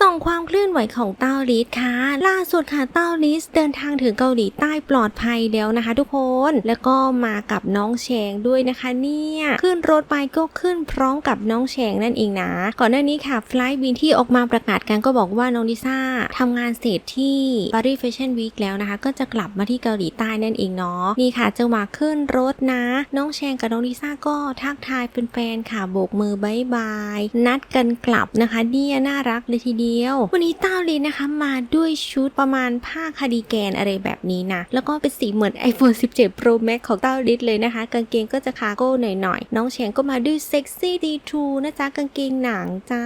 ส่งความเคลื่อนไหวของเต้าลิสค่ะ ล่าสุดค่ะเต้าลิสเดินทางถึงเกาหลีใต้ปลอดภัยแล้วนะคะ ทุกคนแล้วก็มากับน้องแชงด้วยนะคะ เนี่ยขึ้นรถไปก็ขึ้นพร้อมกับน้องแชงนั่นเองนะก่อนหน้านี้ค่ะไฟล์บินที่ออกมาประกาศกันก็บอกว่าน้องลิซ่า ทำงานเสร็จที่ Paris Fashion Week แล้วนะคะ ก็จะกลับมาที่เกาหลีใต้นั่นเองเนาะนี่ค่ะจังหวะขึ้นรถนะ น้องแชงกับน้องลิซ่าก็ทักทายเป็นแฟนค่ะโบกมือบายบาย นัดกันกลับนะคะเนี่ยน่ารักเลยทีเดียว วันนี้เต้าลินนะคะมาด้วยชุดประมาณผ้าคาดิแกนอะไรแบบนี้นะ แล้วก็เป็นสีเหมือน iPhone 17 Pro Max ของเต้าลินเลยนะคะ กางเกงก็จะคาร์โก้หน่อยๆ น้องแชงก็มาด้วยเซ็กซี่ดีทูนะจ๊ะกางเกงหนังจ้า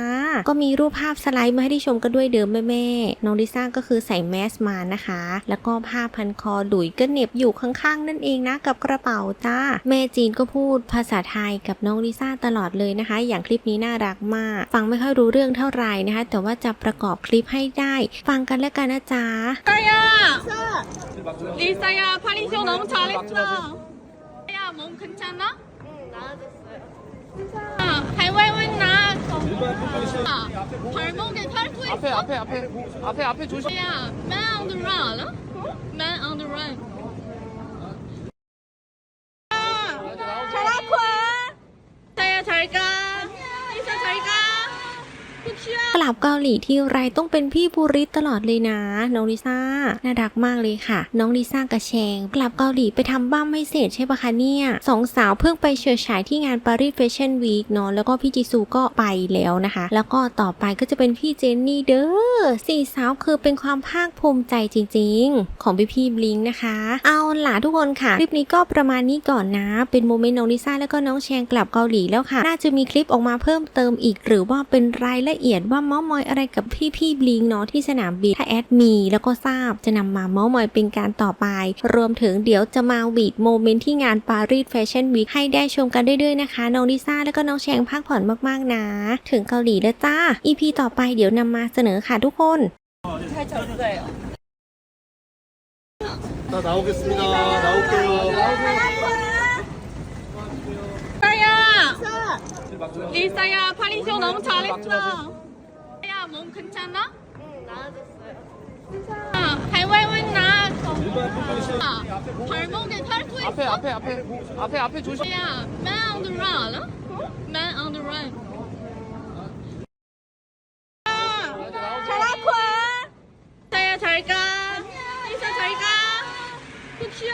ก็มีรูปภาพสไลด์มาให้ได้ชมกันด้วยเดิมแม่ๆน้องลิซ่าก็คือใส่แมสมานะคะ แล้วก็ผ้าพันคอดุยก็เน็บอยู่ข้างๆ นั่นเองนะกับกระเป๋าจ้า แม่จีนก็พูดภาษาไทยกับน้องลิซ่าตลอดเลยนะคะ อย่างคลิปนี้น่ารักมาก ฟังไม่ค่อยรู้เรื่องเท่าไหร่นะคะ แต่ว่าจะประกอบคลิปให้ได้ ฟังกันแล้วกันนะจ๊ะกายาลิซ่าลิซ่าริโชน้องชาเลสกายามองคันชานะ 발목에 앞에 있어? 앞에 앞에 앞에 앞에 조심. 야, man on the run 알아? man on the run. 잘하고 리사야 잘 가. 리사 잘 가. 푹쉬어. กลับเกาหลีที่ไรต้องเป็นพี่ภูริตลอดเลยนะ น้องลิซ่าน่ารักมากเลยค่ะ น้องลิซ่ากับแชงกลับเกาหลีไปทำบ้ามไม่เสร็จใช่ปะคะเนี่ยสองสาวเพิ่งไปเฉิดฉายที่งาน Paris Fashion Week เนาะแล้วก็พี่จิซูก็ไปแล้วนะคะ แล้วก็ต่อไปก็จะเป็นพี่เจนนี่เด้อสี่สาวคือเป็นความภาคภูมิใจจริง ๆ ของพี่พี่บลิงนะคะ เอาล่ะทุกคนค่ะ คลิปนี้ก็ประมาณนี้ก่อนนะ เป็นโมเมนต์น้องลิซ่าแล้วก็น้องแชงกลับเกาหลีแล้วค่ะ น่าจะมีคลิปออกมาเพิ่มเติมอีก หรือว่าเป็นรายละเอียดว่าเมาส์มอยอะไรกับพี่พี่บลิงเนาะที่สนามบินถ้าแอดมีแล้วก็ทราบจะนำมาเมาส์มอยเป็นการต่อไป รวมถึงเดี๋ยวจะมาวีดโมเมนต์ที่งานปารีสแฟชั่นวีคให้ได้ชมกันเรื่อยๆนะคะ น้องลิซ่าแล้วก็น้องแชงพักผ่อนมากๆนะ ถึงเกาหลีแล้วจ้า EP ต่อไปเดี๋ยวนำมาเสนอค่ะทุกคน 나 나오겠습니다. 나올게요. 리사야! 리사야, 파리쇼 너무 잘했어. 야, 몸 괜찮아? 응, 나아졌어요. 나 발목에 탈수 있어? 앞에 앞에 앞에 앞에 앞에 조심. 야, man on the run 알아? man on the run. 잘하고 리사야 잘 가. 잘 쉬어.